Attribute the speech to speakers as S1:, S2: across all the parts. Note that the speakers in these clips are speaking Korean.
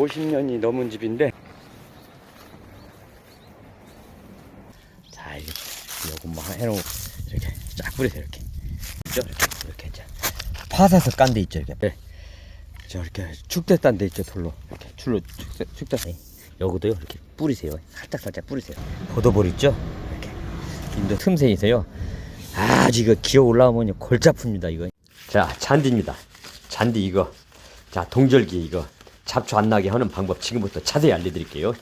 S1: 50년이 넘은 집인데. 자 이게 요것만 해놓고 이렇게 쫙 뿌리세요 이렇게. 이렇게 이렇게 이제 파사서 깐 데 있죠 이렇게. 네. 저 이렇게 축대 딴 데 있죠 돌로. 이렇게 줄로 축대 축대. 여기도요 이렇게 뿌리세요. 살짝 살짝 뿌리세요. 포도볼 있죠? 이렇게. 인도 틈새 있어요. 아주 이거 기어 올라오면 골치 아픕니다 이거. 자 잔디입니다. 잔디 이거. 자 동절기 이거 잡초 안 나게 하는 방법 지금부터 자세히 알려드릴게요.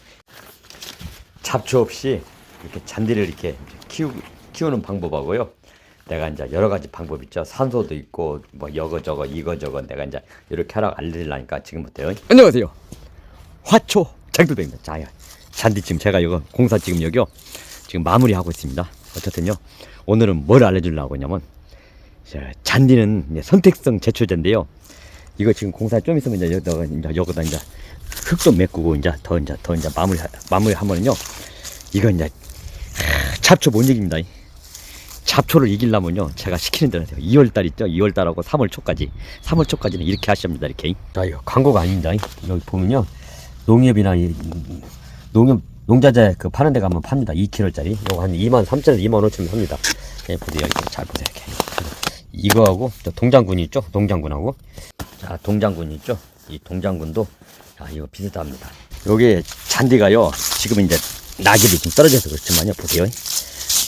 S1: 잡초 없이 이렇게 잔디를 이렇게 키우, 키우는 방법하고요. 내가 이제 여러 가지 방법 있죠. 산소도 있고 뭐 여거 저거 이거 저거 내가 이제 이렇게 하라고 알려드리려니까 지금부터요. 안녕하세요. 화초 장도대입니다. 자 잔디 지금 제가 이거 공사 지금 여기요. 지금 마무리하고 있습니다. 어쨌든요. 오늘은 뭘 알려주려고 하냐면 자, 잔디는 선택성 제초제인데요. 이거 지금 공사 좀 있으면 이제 여기다가 이제 여기다 이제 흙도 메꾸고 이제 더 이제 더 이제 마무리 마무리 하면은요. 이거 이제 하, 잡초 못 이깁니다. 잡초를 이기려면요. 제가 시키는 대로 하세요. 2월 달 있죠? 2월 달하고 3월 초까지. 3월 초까지는 이렇게 하십니다. 이렇게. 자, 이거 광고가 아닙니다. 여기 보면요. 농협이나 이- 농협 농자재 그 파는 데 가면 팝니다. 2kg짜리. 요거 한 2만 3천 2만 5천 원 합니다. 예, 보세요. 이렇게 잘 보세요. 이렇게. 이거하고 저 동장군 있죠? 동장군하고 자 동장군 있죠? 이 동장군도 자 이거 비슷합니다. 여기 잔디가요 지금 이제 낙엽이 좀 떨어져서 그렇지만요 보세요.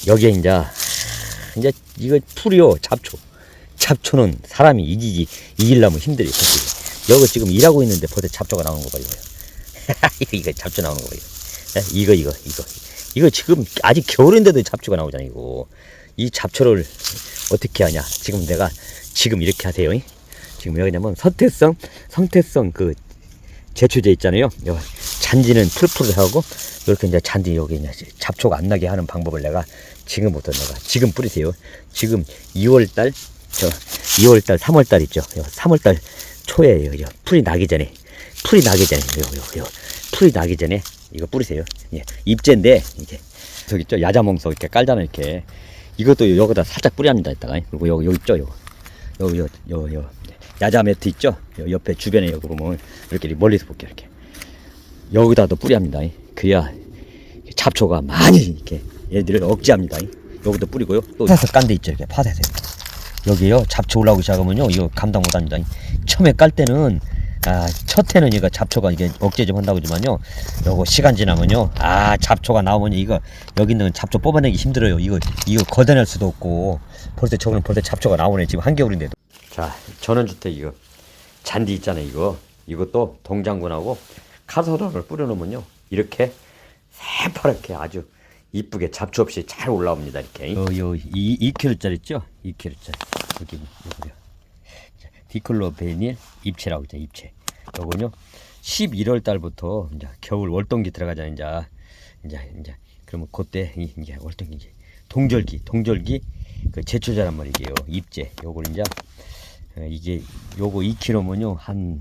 S1: 여기에 이제 이제 이거 풀이요 잡초 잡초는 사람이 이기기 이기려면 힘들어요. 여기 지금 일하고 있는데 벌써 잡초가 나오는 거 봐요. 이거 잡초 나오는 거 봐요. 예, 이거 이거 이거 이거 지금 아직 겨울인데도 잡초가 나오잖아요. 이거 이 잡초를 어떻게 하냐? 지금 내가 지금 이렇게 하세요. 지금 왜 그러냐면 선택성, 성택성 그 제초제 있잖아요. 요 잔디는 풀풀을 하고 이렇게 이제 잔디 여기 이제 잡초가 안 나게 하는 방법을 내가 지금부터 내가 지금 뿌리세요. 지금 2월 달, 저 2월 달, 3월 달 있죠. 3월 달 초에 요, 요 풀이 나기 전에 풀이 나기 전에 요, 요, 요 풀이 나기 전에 이거 뿌리세요. 예, 잎제인데 이게 저기 있죠. 야자몽소 이렇게 깔잖아요. 이렇게 이것도 여기다 살짝 뿌려합니다. 이따가 그리고 여기 여기 있죠. 요거 요, 요, 요, 요, 야자 매트 있죠? 요 옆에 주변에 여기 보면 이렇게 멀리서 볼게요, 이렇게. 여기다도 뿌리합니다. 그래야 잡초가 많이 이렇게 얘들을 억제합니다. 여기도 뿌리고요. 또 파서 깐데 있죠, 이렇게 파세요. 여기요, 잡초 올라오기 시작하면요, 이거 감당 못 합니다. 처음에 깔 때는, 아, 첫 해는 이거 잡초가 이게 억제 좀 한다고 하지만요, 요거 시간 지나면요, 아, 잡초가 나오면 이거, 여기 있는 잡초 뽑아내기 힘들어요. 이거, 이거 걷어낼 수도 없고, 벌써 저거는 벌써 잡초가 나오네. 지금 한겨울인데도. 자, 전원주택 이거 잔디 있잖아요. 이거 이것도 동장군하고 카소라를 뿌려놓으면요 이렇게 새파랗게 아주 이쁘게 잡초 없이 잘 올라옵니다. 이렇게. 요요 2kg짜리 있죠? 2kg짜리 여기 요거요. 디클로베닐 입체라고 있죠. 입체. 요거는요 11월 달부터 이제 겨울 월동기 들어가잖아요. 이제 이제 이제 그러면 그때 이- 이제 월동기 이제 동절기 동절기 그 제초자란 말이에요. 입제 요걸 이제 어, 이게 요거 2kg면요 한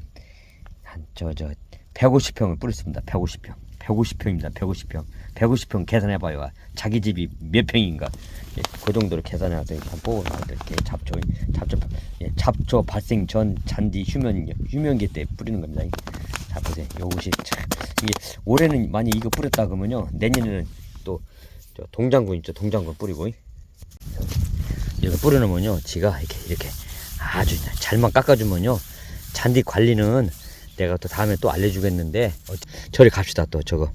S1: 한 저 저 150평을 뿌렸습니다. 150평. 150평입니다. 150평. 150평 계산해봐요. 자기 집이 몇 평인가. 예, 그 정도로 계산해서 일단 보고 이렇게 잡초, 잡초, 예, 잡초 발생 전 잔디 휴면 휴면기 때 뿌리는 겁니다. 자 보세요. 요것이 참 이게 올해는 많이 이거 뿌렸다 그러면요 내년에는 또 저 동장군 있죠. 동장군 뿌리고 이거 뿌려놓으면요 지가 이렇게 이렇게 아주 잘만 깎아주면요 잔디 관리는 내가 또 다음에 또 알려주겠는데 어, 저리 갑시다 또 저거.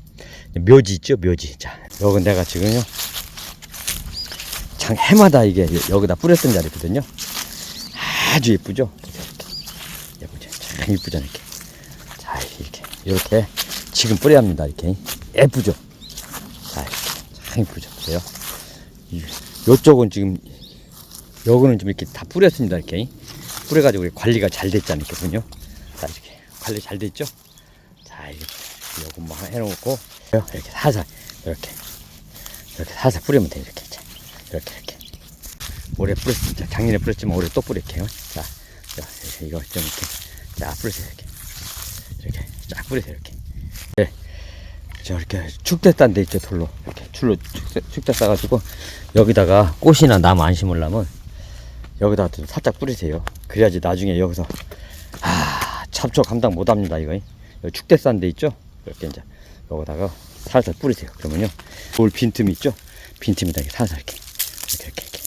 S1: 묘지 있죠? 묘지. 자 요건 내가 지금요. 장 해마다 이게 여- 여기다 뿌렸던 자리거든요. 아주 예쁘죠? 예쁘죠? 참 예쁘잖아 이렇게. 자 이렇게. 이렇게 지금 뿌려야 합니다 이렇게. 예쁘죠? 자 이렇게. 참 예쁘죠? 이- 요쪽은 지금 요거는 좀 이렇게 다 뿌렸습니다 이렇게. 뿌려가지고 관리가 잘자 이렇게 관리 잘 됐죠? 자 이렇게 요것만 해놓고 이렇게 살살 이렇게 이렇게 살살 뿌리면 돼요 이렇게. 자, 이렇게 이렇게. 올해 뿌렸습니다 작년에 뿌렸지만 올해 또 뿌릴게요. 자, 자 이렇게 이거 좀 이렇게 자 뿌리세요 이렇게. 이렇게 쫙 뿌리세요 이렇게. 네. 저 이렇게 축대 딴데 있죠 돌로. 이렇게 줄로 축대, 축대 싸가지고 여기다가 꽃이나 나무 안 심으려면 여기다 좀 살짝 뿌리세요. 그래야지 나중에 여기서 아 잡초 감당 못 합니다 이거 여기 축대 싼데 있죠? 이렇게 이제 여기다가 살살 뿌리세요. 그러면요. 돌 빈틈 있죠? 빈틈에다 이렇게 살살 이렇게 이렇게 이렇게, 이렇게.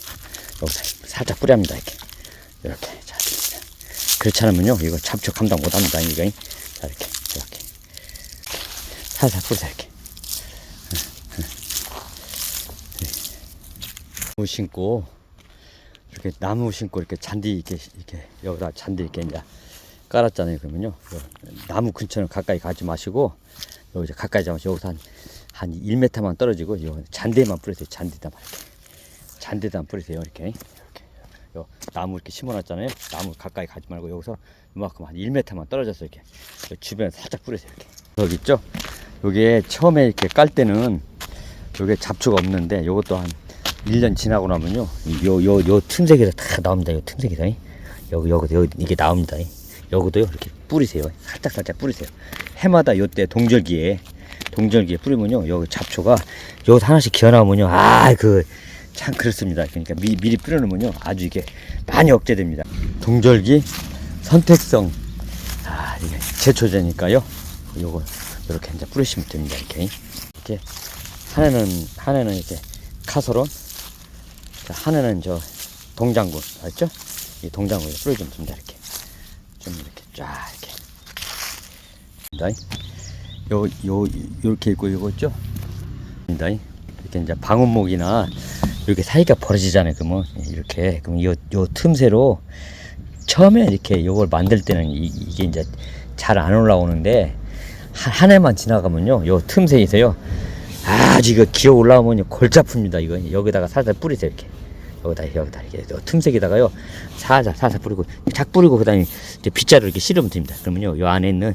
S1: 여기서 살짝 뿌려합니다. 이렇게 이렇게 자 그렇지 않으면요 이거 잡초 감당 못 합니다. 이거 자 이렇게 이렇게 살살 뿌리세요. 이렇게 나무 신고 이렇게 나무 신고 이렇게 잔디 이렇게 이렇게 여기다 잔디 이렇게 이제 깔았잖아요. 그러면요 요 나무 근처는 가까이 가지 마시고 여기 이제 가까이 잡아서 여기서 한, 한 1m만 떨어지고 요 잔디에만 뿌리세요. 잔디에다만 이렇게 잔디에다만 뿌리세요. 이렇게 이렇게 요 나무 이렇게 심어놨잖아요. 나무 가까이 가지 말고 여기서 이만큼 한 1m만 떨어져서 이렇게 요 주변에 살짝 뿌리세요. 이렇게 여기 있죠? 요게 처음에 이렇게 깔 때는 요게 잡초가 없는데 요것도 한 1년 지나고 나면요. 요, 요, 요 틈새기에서 다 나옵니다. 요 틈새기에서. 여기, 여기, 여기, 이게 나옵니다. 여기도요. 이렇게 뿌리세요. 살짝, 살짝 뿌리세요. 해마다 요때 동절기에, 동절기에 뿌리면요. 여기 잡초가 여기서 하나씩 기어 나오면요. 아, 그, 참 그렇습니다. 그러니까 미, 미리 뿌려놓으면요. 아주 이게 많이 억제됩니다. 동절기 선택성. 아, 이게 제초제니까요. 요거, 이렇게 이제 뿌리시면 됩니다. 이렇게. 이렇게. 하나는, 하나는 이렇게 카소론, 자, 하나는 저 동장군 알죠? 이 동장군에 뿌려주면 됩니다 이렇게 좀 이렇게 쫙 이렇게. 요 요 요렇게 있고 요거 있죠? 이렇게 이제 방음목이나 이렇게 사이가 벌어지잖아요 그러면. 이렇게. 그럼 요, 요 틈새로 처음에 이렇게 요걸 만들 때는 이, 이게 이제 잘 안 올라오는데 한, 한 해만 지나가면요 요 틈새에서요. 아주 이거 기어 올라오면 골치 아픕니다 이거. 여기다가 살살 뿌리세요 이렇게 여기다 여기다 이렇게 요 틈새기다가요 살살 살살 뿌리고 착 뿌리고 그다음에 이제 빗자루 이렇게 실으면 됩니다. 그러면요 요 안에 있는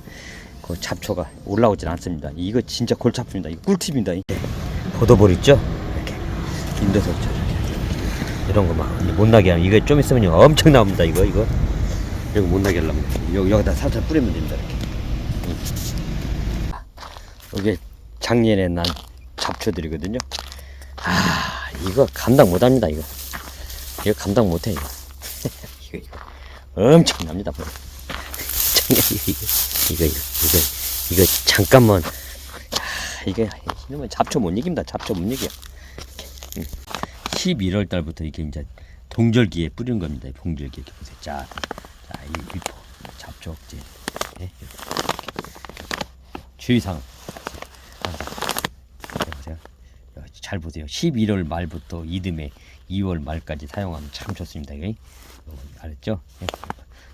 S1: 그 잡초가 올라오질 않습니다. 이거 진짜 골치 아픕니다. 이거 꿀팁입니다. 이게 보도볼 있죠? 이렇게 인도서. 이런 거 막 못 나게 하면 이거 좀 있으면 엄청 나옵니다. 이거 이거. 이거 못 나게 하려면 여기 여기다 살살 뿌리면 됩니다 이렇게. 이게 작년에 난 잡초들이거든요. 아, 이거 감당 못 합니다, 이거. 이거 감당 못 해, 이거. 이거, 이거. 엄청납니다, 뭐. 이거, 이거, 이거, 이거, 이거, 잠깐만. 아, 이게, 이러면 잡초 못 이깁니다. 잡초 못 이겨. 이렇게. 음. 11월 달부터 이게 이제 동절기에 뿌리는 겁니다. 동절기에 이렇게 보세요. 자, 자, 이 위포, 잡초 억제. 네, 이렇게. 주의사항. 보세요. 잘 보세요. 11월 말부터 이듬해 2월 말까지 사용하면 참 좋습니다. 이거. 이거 알았죠? 예.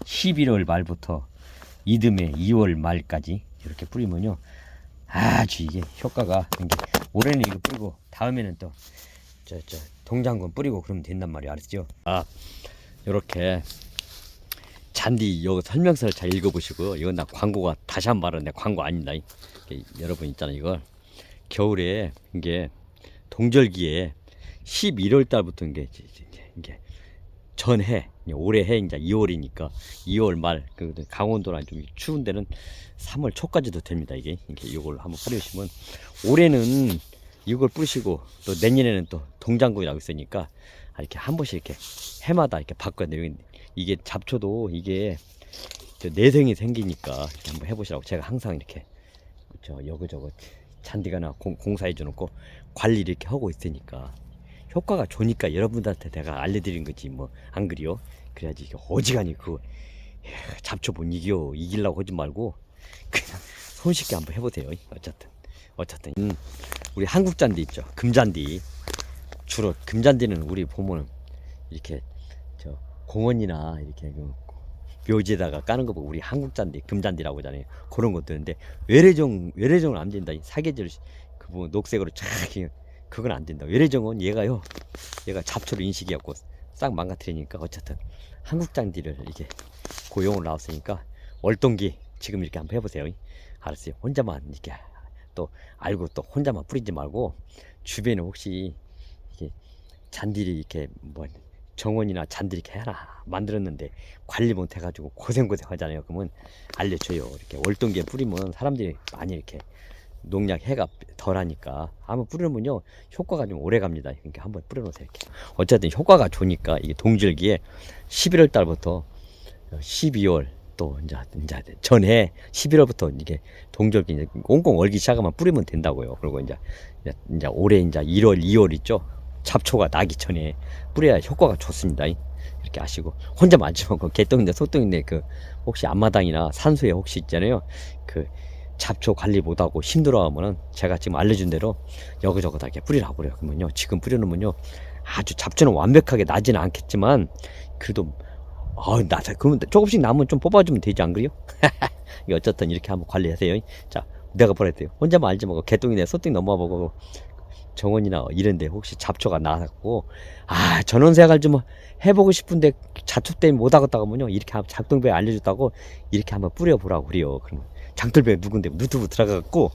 S1: 11월 말부터 이듬해 2월 말까지 이렇게 뿌리면요. 아주 이게 효과가 이게 올해는 이거 뿌리고 다음에는 또 저 저 동장군 뿌리고 그러면 된단 말이에요. 알았죠? 아, 요렇게 잔디 요 설명서를 잘 읽어보시고요. 이건 나 광고가 다시 한 말은 내 광고 아닙니다. 이게 여러분 있잖아요. 이걸 겨울에 이게 동절기에 11월 달부터 이게 이제- 이제- 이게 전해 올해 해 이제 2월이니까 2월 말그 강원도나 좀 추운 데는 3월 초까지도 됩니다. 이게 이게 이걸 한번 뿌리시면 올해는 이걸 뿌리시고 또 내년에는 또 동장군이라고 있으니까 아, 이렇게 한 번씩 이렇게 해마다 이렇게 바꿔야 돼요. 이게 잡초도 이게 저 내성이 생기니까 이렇게 한번 해보시라고 제가 항상 이렇게 저 여기저기 잔디가나 공, 공사해 주놓고 관리를 이렇게 하고 있으니까 효과가 좋으니까 여러분들한테 내가 알려드린 거지 뭐 안 그래요? 그래야지 이게 어지간히 그 에휴, 잡초 못 이겨 이기려고 하지 말고 그냥 손쉽게 한번 해보세요. 어쨌든 어쨌든 음, 우리 한국 잔디 있죠 금잔디 주로 금잔디는 우리 보면은 이렇게 저 공원이나 이렇게 그 묘지에다가 까는 거 보고 우리 한국 잔디 금잔디라고 하잖아요. 그런 있는데 외래종 외래종은 안 된다. 이 사계절 그뭐 녹색으로 쫙 이렇게 그건 안 된다. 외래종은 얘가요. 얘가 잡초를 인식해갖고 싹 망가뜨리니까 어쨌든 한국 잔디를 이렇게 고용을 나왔으니까 월동기 지금 이렇게 한번 해보세요. 알았어요? 혼자만 이렇게 또 알고 또 혼자만 뿌리지 말고 주변에 혹시 이게 잔디를 이렇게 뭐 정원이나 잔디 이렇게 하나 만들었는데 관리 못 해가지고 고생고생 하잖아요. 그러면 알려줘요. 이렇게 월동기에 뿌리면 사람들이 많이 이렇게 농약 해가 덜하니까 한번 뿌리면요 효과가 좀 오래 갑니다. 그러니까 한번 뿌려놓으세요. 이렇게 어쨌든 효과가 좋으니까 이게 동절기에 11월 달부터 12월 또 이제 이제 전에 11월부터 이게 동절기 이제 꽁꽁 얼기 시작하면 뿌리면 된다고요. 그리고 이제, 이제 올해 이제 1월, 2월 있죠. 잡초가 나기 전에 뿌려야 효과가 좋습니다. 이렇게 아시고 혼자 만지면 그 개똥인데 소똥인데 그 혹시 앞마당이나 산소에 혹시 있잖아요. 그 잡초 관리 못하고 힘들어하면은 제가 지금 알려준 대로 여기저기 다 이렇게 뿌리라고 그래요. 그러면요 지금 뿌려놓으면요 아주 잡초는 완벽하게 나지는 않겠지만 그래도 어, 나, 그러면 조금씩 남으면 좀 뽑아주면 되지 안 그래요? 이 어쨌든 이렇게 한번 관리하세요. 자, 내가 보냈대요. 혼자만 알지 말고 개똥이네, 소똥 넘어와 보고 정원이나 이런 데 혹시 잡초가 나고 아 전원생활 좀 해보고 싶은데 잡초 때문에 못 하겠다고 하면요 이렇게 장돌배 알려줬다고 이렇게 한번 뿌려보라고 그래요. 그러면 장돌배 누군데 유튜브 들어가갖고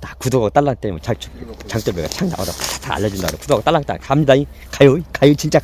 S1: 딱 구독하고 딸랑 때리면 장, 장돌배가 착 나오다 다 알려준다. 구독하고 딸랑 딸 갑니다. 가요, 가요 진짜. 가-